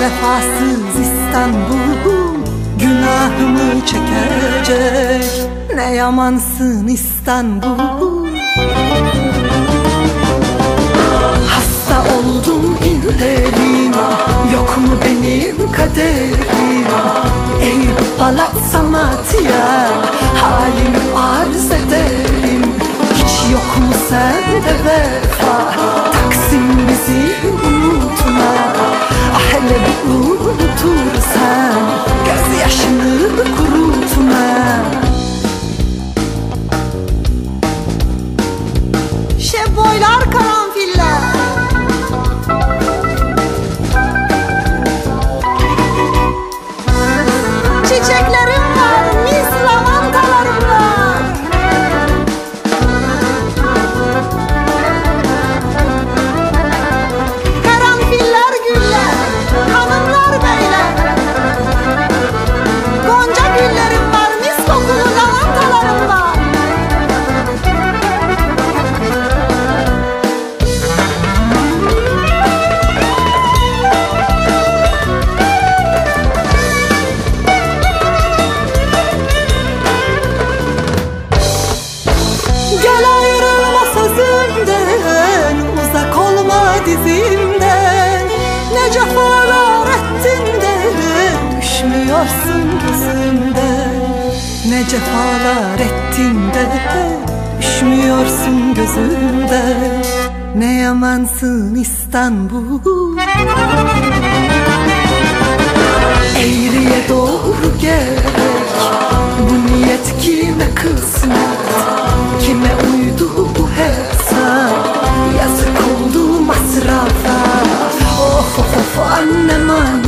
vefasız İstanbul Günahımı çekecek. Ne yamansın İstanbul Hasta oldum inlerim Yok mu benim kaderim Ey bu balat sanatya Halimi arz ederim. Hiç yok mu sende düşmüyorsun gözümden Ne cefalar ettin de Üşmüyorsun gözümden Ne yamansın İstanbul. Eğriye doğru gerek. Bu niyet kime kısmet? Kime uydu bu hesap? Yazık oldu masrafa. Of of of annem annem.